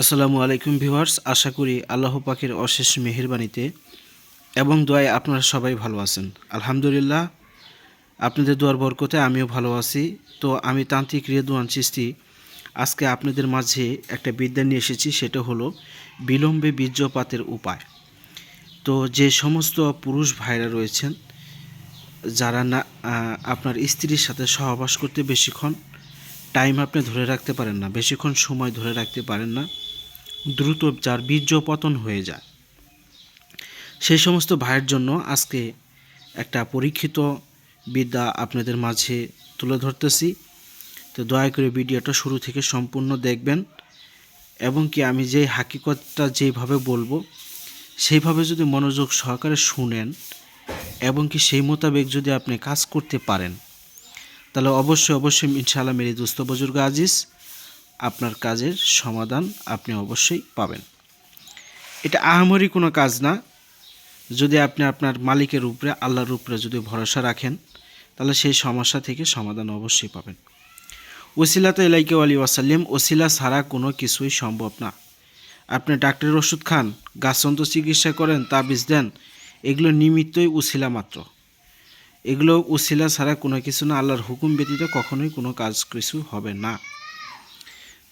আসসালামু আলাইকুম ভিউয়ার্স, আশা করি আল্লাহ পাকের অশেষ মেহেরবানিতে এবং দোয়ায় আপনারা সবাই ভালো আছেন। আলহামদুলিল্লাহ, আপনাদের দোয়ার বরকতে আমিও ভালো আছি। তো আমি তান্ত্রিক রেদুয়ান চিস্তি আজকে আপনাদের মাঝে একটা বিদ্যা নিয়ে এসেছি, সেটা হলো বিলম্বে বীর্যপাতের উপায়। তো যে সমস্ত পুরুষ ভাইরা রয়েছেন, যারা না আপনার স্ত্রীর সাথে সহবাস করতে বেশিক্ষণ টাইম আপনি ধরে রাখতে পারেন না, বেশিক্ষণ সময় ধরে রাখতে পারেন না দ্রুত যার বীর্য পতন হয়ে যায়। সেই সমস্ত ভাইয়ের জন্য আজকে একটা পরীক্ষিত বিদ্যা আপনাদের মাঝে তুলে ধরতেছি। তো দয়া করে ভিডিওটা শুরু থেকে সম্পূর্ণ দেখবেন এবং কি আমি যে হাকিকতটা যেভাবে বলব, সেইভাবে যদি মনোযোগ সহকারে শুনেন এবং কি সেই মোতাবেক যদি আপনি কাজ করতে পারেন, তাহলে অবশ্যই অবশ্যই ইনশাআল্লাহ মেরি দুস্থ বুজুর্গ আজিজ আপনার কাজের সমাধান আপনি অবশ্যই পাবেন। এটা আহামরি কোনো কাজ না। যদি আপনি আপনার মালিকের উপরে, আল্লাহর উপরে যদি ভরসা রাখেন, তাহলে সেই সমস্যা থেকে সমাধান অবশ্যই পাবেন। ওসিলা তো এলাইকে আলী ওয়াসাল্লিম, ওসিলা ছাড়া কোনো কিছুই সম্ভব না। আপনি ডাক্তারের ওষুধ খান গাছন্ত চিকিৎসা করেন, তাবিজ দেন, এগুলো নিমিত্তই উসিলা মাত্র। এগুলো উসিলা ছাড়া কোনো কিছু না, আল্লাহর হুকুম ব্যতীত কখনোই কোনো কাজ কিছু হবে না।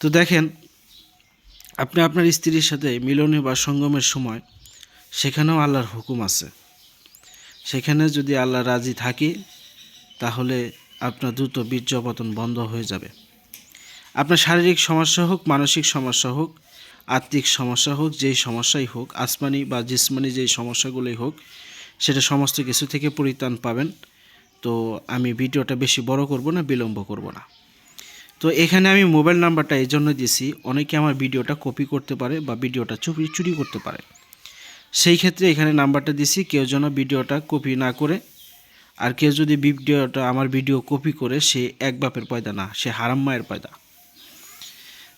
তো দেখেন, আপনি আপনার স্ত্রীর সাথে মিলনে বা সঙ্গমের সময়, সেখানেও আল্লাহর হুকুম আছে। সেখানে যদি আল্লাহ রাজি থাকে, তাহলে আপনার দ্রুত বীর্যপতন বন্ধ হয়ে যাবে। আপনার শারীরিক সমস্যা হোক, মানসিক সমস্যা হোক, আত্মিক সমস্যা হোক, যেই সমস্যাই হোক, আসমানি বা জিসমানি যেই সমস্যাগুলোই হোক, সেটা সমস্ত কিছু থেকে পরিত্রাণ পাবেন। তো আমি ভিডিওটা বেশি বড় করব না, বিলম্ব করব না। তো এখানে আমি মোবাইল নাম্বারটা এই জন্য দিয়েছি, অনেকে আমার ভিডিওটা কপি করতে পারে বা ভিডিওটা চুরি চুরি করতে পারে। সেই ক্ষেত্রে এখানে নাম্বারটা দিছি কেউ যেন ভিডিওটা কপি না করে, আর কেউ যদি ভিডিওটা আমার ভিডিও কপি করে, সে এক বাপের পয়দা না, সে হারাম মায়ের পয়দা।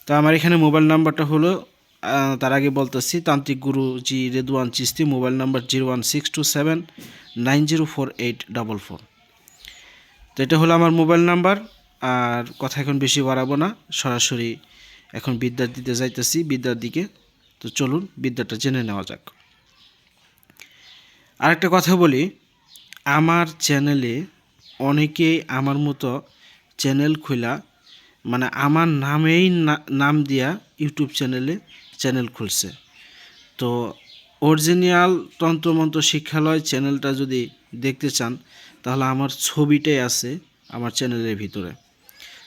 তো আমার এখানে মোবাইল নাম্বারটা হলো তার আগে বলতেছি, তান্ত্রিক গুরু ji Redwan Chishti mobile number zero one six two seven nine zero four eight double four. তো এটা হলো আমার মোবাইল নাম্বার। আর কথা এখন বেশি বাড়াবো না, সরাসরি এখন বিদ্যার দিতে যাইতেছি, বিদ্যার দিকে। তো চলুন, বিদ্যাটা জেনে নেওয়া যাক। আরেকটা কথা বলি, আমার চ্যানেলে অনেকেই আমার মতো চ্যানেল খোলা মানে আমার নামেই নাম দিয়া ইউটিউব চ্যানেলে চ্যানেল খুলছে। তো অরিজিনাল তন্ত্রমন্ত্র শিক্ষালয় চ্যানেলটা যদি দেখতে চান, তাহলে আমার ছবিটাই আছে আমার চ্যানেলের ভিতরে।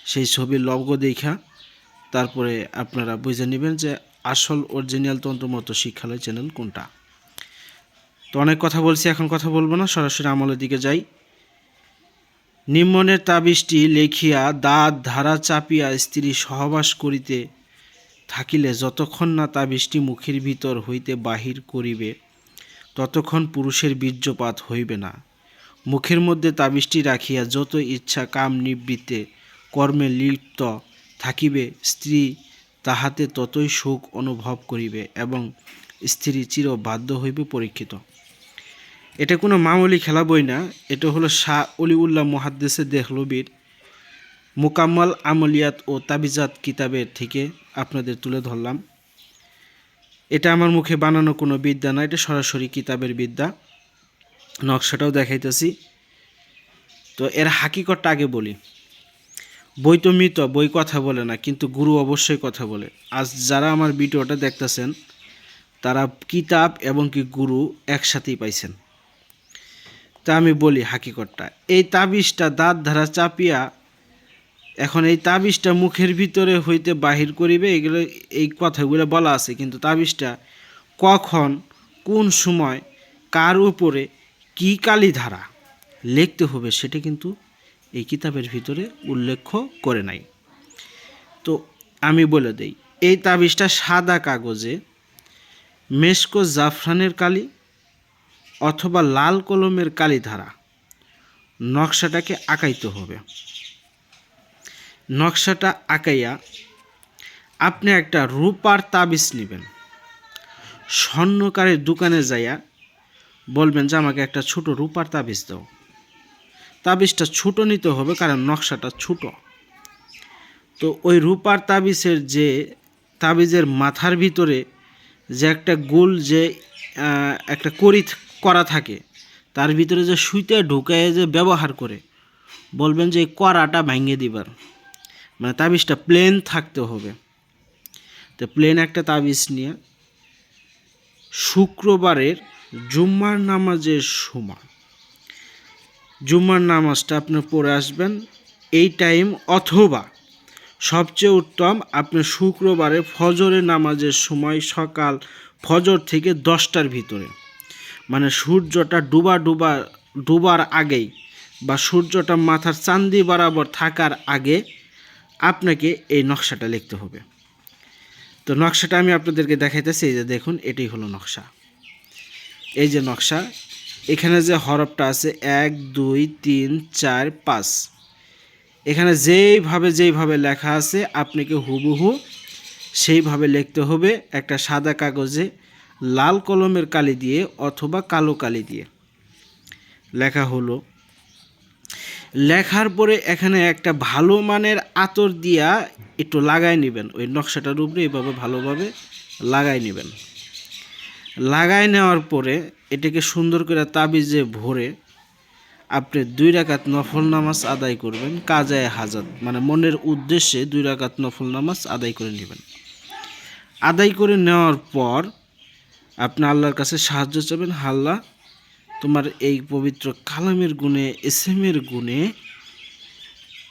সেই ছবির লগ্ন দেখা, তারপরে আপনারা বুঝে নেবেন যে আসল অরিজিনাল তন্ত্রমন্ত্র শিক্ষালয় চ্যানেল কোনটা। তো অনেক কথা বলছি, এখন কথা বলব না, সরাসরি আমলের দিকে যাই। নিম্নের তাবিজটি লেখিয়া দাঁত ধারা চাপিয়া স্ত্রী সহবাস করিতে থাকিলে যতক্ষণ না তাবিজটি মুখের ভিতর হইতে বাহির করিবে, ততক্ষণ পুরুষের বীর্যপাত হইবে না। মুখের মধ্যে তাবিজটি রাখিয়া যত ইচ্ছা কাম নিবৃত্তে কর্মে লিপ্ত থাকিবে, স্ত্রী তাহাতে ততই সুখ অনুভব করিবে এবং স্ত্রী চির বাধ্য হইবে পরীক্ষিত। এটা কোনো মামুলি খেলা বই না, এটা হলো শাহ অলিউল্লাহ মহাদ্দেসে দেহলবির মোকাম্মল আমলিয়াত ও তাবিজাত কিতাবের থেকে আপনাদের তুলে ধরলাম। এটা আমার মুখে বানানো কোনো বিদ্যা না, এটা সরাসরি কিতাবের বিদ্যা। নকশাটাও দেখাইতেছি। তো এর হাকিকতটা আগে বলি। বই তো মৃত, বই কথা বলে না, কিন্তু গুরু অবশ্যই কথা বলে। আজ যারা আমার ভিডিওটা দেখতেছেন, তারা কিতাব এবং কি গুরু একসাথেই পাইছেন। তা আমি বলি হাকিকতটা, এই তাবিজটা দাঁত ধারা চাপিয়া, এখন এই তাবিজটা মুখের ভিতরে হইতে বাহির করিবে, এগুলো, এই কথাগুলো বলা আছে, কিন্তু তাবিজটা কখন, কোন সময়, কার উপরে, কি কালি ধারা লিখতে হবে, সেটা কিন্তু এই কিতাবের ভিতরে উল্লেখ করে নাই। তো আমি বলে দেই, এই তাবিজটা সাদা কাগজে মেসকো জাফরানের কালি অথবা লাল কলমের কালি ধারা নকশাটাকে আঁকাইতে হবে। নকশাটা আঁকাইয়া আপনি একটা রূপার তাবিজ নেবেন। স্বর্ণকারের দোকানে যাইয়া বলবেন যে, আমাকে একটা ছোট রূপার তাবিজ দাও। তাবিজটা ছোট নিতে হবে, কারণ নকশাটা ছোট। তো ওই রূপার তাবিজের যে, তাবিজের মাথার ভিতরে যে একটা গোল যে একটা করি করা থাকে, তার ভিতরে যে সুইতে ঢুকায় যে ব্যবহার করে, বলবেন যে করাটা ভাঙিয়ে দিবার। মানে তাবিজটা প্লেন থাকতে হবে। তো প্লেন একটা তাবিজ নিয়ে শুক্রবারের জুম্মার নামাজের সময় জুম্মার নামাজটা আপনি পড়ে আসবেন, এই টাইম অথবা সবচেয়ে উত্তম আপনি শুক্রবারে ফজরের নামাজের সময় সকাল ফজর থেকে দশটার ভিতরে। মানে সূর্যটা ডুবা ডুবা, ডুবার আগেই বা সূর্যটা মাথার চান্দি বরাবর থাকার আগে আপনাকে এই নকশাটা লিখতে হবে। তো নকশাটা আমি আপনাদেরকে দেখাইতেছি যে দেখুন, এটাই হলো নকশা। এই যে নকশা এখানে যে হরফটা আছে, এক, দুই, তিন, চার, পাঁচ। এখানে যেইভাবে যেইভাবে লেখা আছে, আপনাকে হুবহু সেইভাবে লিখতে হবে একটা সাদা কাগজে লাল কলমের কালি দিয়ে অথবা কালো কালি দিয়ে। লেখা হলো, লেখার পরে এখানে একটা ভালো মানের আতর দিয়া একটু লাগাই নেবেন। ওই নকশাটার উপরে এভাবে ভালোভাবে লাগাই নেবেন। লাগাই নেওয়ার পরে এটাকে সুন্দর করে তাবিজে ভরে আপনি দুই রাকাত নফল নামাজ আদায় করবেন, কাজায় হাজাত মানে মনের উদ্দেশ্যে দুই রাকাত নফল নামাজ আদায় করে নেবেন। আদায় করে নেওয়ার পর আপনি আল্লাহর কাছে সাহায্য চাবেন, হাল্লা, তোমার এই পবিত্র কালামের গুণে, এসএমের গুণে,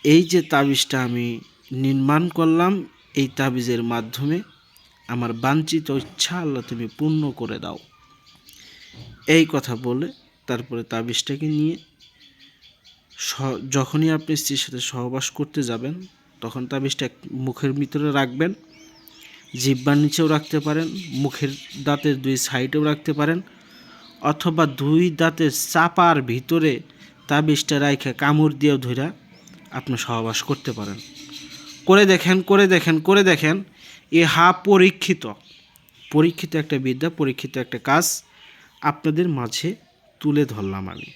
এই যে তাবিজটা আমি নির্মাণ করলাম, এই তাবিজের মাধ্যমে আমার বাঞ্ছিত ইচ্ছা আল্লাহ তুমি পূর্ণ করে দাও। এই কথা বলে তারপরে তাবিজটাকে নিয়ে যখনই আপনি স্ত্রীর সাথে সহবাস করতে যাবেন, তখন তাবিজটা মুখের ভিতরে রাখবেন, জিব্বার নিচেও রাখতে পারেন, মুখের দাঁতের দুই সাইডেও রাখতে পারেন, অথবা দুই দাঁতের চাপার ভিতরে তাবিজটা রাইখে কামড় দিয়েও ধইরা আপনি সহবাস করতে পারেন। করে দেখেন করে দেখেন করে দেখেন এ হা পরীক্ষিত। পরীক্ষিত একটা বিদ্যা, পরীক্ষিত একটা কাজ আপনাদের মাঝে তুলে ধরলাম আমি।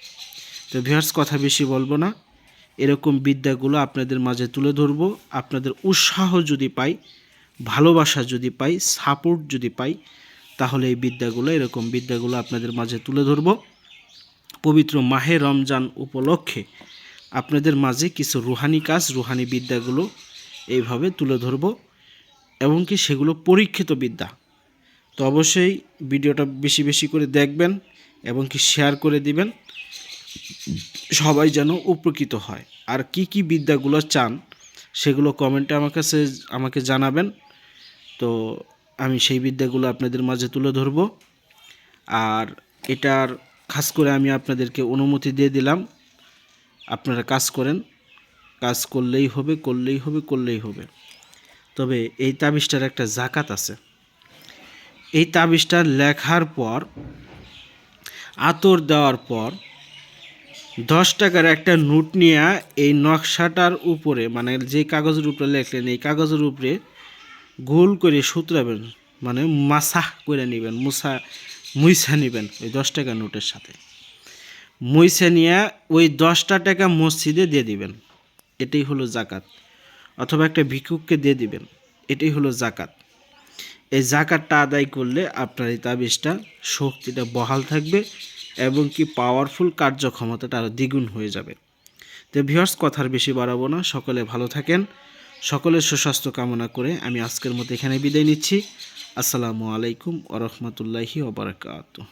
তো ভিউয়ার্স কথা বেশি বলব না। এরকম বিদ্যাগুলো আপনাদের মাঝে তুলে ধরবো। আপনাদের উৎসাহ যদি পাই, ভালোবাসা যদি পাই সাপোর্ট যদি পাই, তাহলে এই বিদ্যাগুলো, এরকম বিদ্যাগুলো আপনাদের মাঝে তুলে ধরবো। পবিত্র মাহে রমজান উপলক্ষে আপনাদের মাঝে কিছু রুহানি কাজ, রুহানি বিদ্যাগুলো এইভাবে তুলে ধরবো। এবং কি সেগুলো পরীক্ষিত বিদ্যা। তো অবশ্যই ভিডিওটা বেশি বেশি করে দেখবেন এবং কি শেয়ার করে দিবেন। সবাই যেন উপকৃত হয়। আর কি কি বিদ্যাগুলো চান, সেগুলো কমেন্টে আমার কাছে, আমাকে জানাবেন। তো আমি সেই বিদ্যাগুলো আপনাদের মাঝে তুলে ধরব। আর এটার খাস করে আমি আপনাদেরকে অনুমতি দিয়ে দিলাম। আপনারা কাজ করেন। কাজ করলেই হবে করলেই হবে করলেই হবে। তবে এই তাবিজটার একটা জাকাত আছে। এই তাবিজটা লেখার পর, আতর দেওয়ার পর, দশ টাকার একটা নোট নিয়ে এই নকশাটার উপরে মানে যে কাগজের উপরে লেখলেন, এই কাগজের উপরে গোল করে সুতরাবেন মানে মাসাহ করে নেবেন, মুসা, মুইসা নেবেন ওই দশ টাকা নোটের সাথে। মুইসা নিয়ে ওই দশটা টাকা মসজিদে দিয়ে দিবেন। এটাই হলো জাকাত অথবা একটা ভিক্ষুককে দিয়ে দিবেন। এটাই হলো জাকাত এই জাকাতটা আদায় করলে আপনার এই তাবিজটা, শক্তিটা বহাল থাকবে এবং কি পাওয়ারফুল কার্যক্ষমতাটা আরও দ্বিগুণ হয়ে যাবে। তো ভিওর্স কথার বেশি বাড়াবো না। সকলে ভালো থাকেন। সকলের সুস্বাস্থ্য কামনা করে আমি আজকের মতো এখানে বিদায় নিচ্ছি। আসসালামু আলাইকুম ওরহমতুল্লাহি ওবরাকাতুহ